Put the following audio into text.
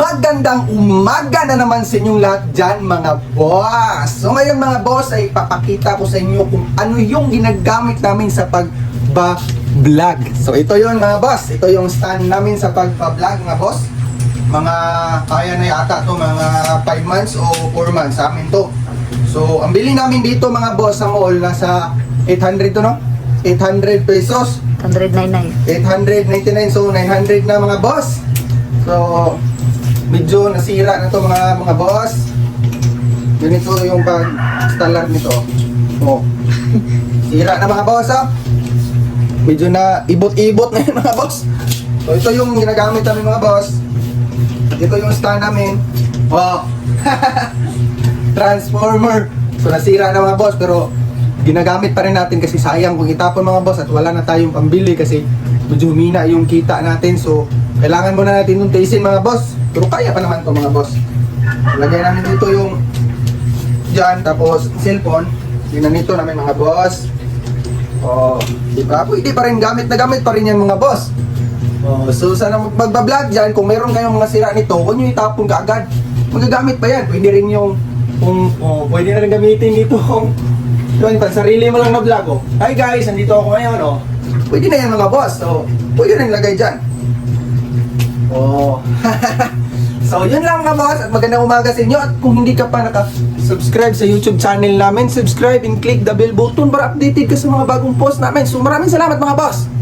Magandang umaga na naman sa inyong lahat dyan mga boss. So ngayon mga boss ay papakita ko sa inyo kung ano yung ginagamit namin sa pagba-vlog. So ito yon mga boss. Ito yung stand namin sa pagba-vlog mga boss. Mga kaya na yata to mga 5 months o 4 months sa amin to. So ang bili namin dito mga boss sa mall nasa 800 to no? 800 pesos. 199. 899 so 900 na mga boss. So medyo nasira na to mga mga boss. Ganito yung pag installer nito. Oh. Sira na mga boss ah. Medyo na ibot-ibot na yun mga boss. So ito yung ginagamit namin mga boss. Ito yung stand namin. Oh. Transformer. So nasira na mga boss pero ginagamit pa rin natin kasi sayang kung itapon mga boss at wala na tayong pambili kasi medyo humina yung kita natin so kailangan muna natin yung tiisin mga boss pero kaya pa naman to mga boss. Lagay namin dito yung dyan tapos cellphone. Ginanito namin mga boss. Oh di ba? Pwede pa rin gamit na gamit pa rin yan mga boss. Oh, so sana mag- magbablog dyan. Kung meron kayong mga sira nito huwag nyo itapon kaagad magagamit pa yan. Pwede rin yung kung oh, pwede na rin gamitin dito kung yun, pag sarili mo lang na vlog, oh. Hi guys, nandito ako ngayon, oh. Pwede na yan mga boss, so, pwede na ilagay dyan. So, yun lang mga boss, at magandang umaga sa inyo. At kung hindi ka pa naka-subscribe sa YouTube channel namin, subscribe and click the bell button para updated ka sa mga bagong post namin. So, maraming salamat mga boss.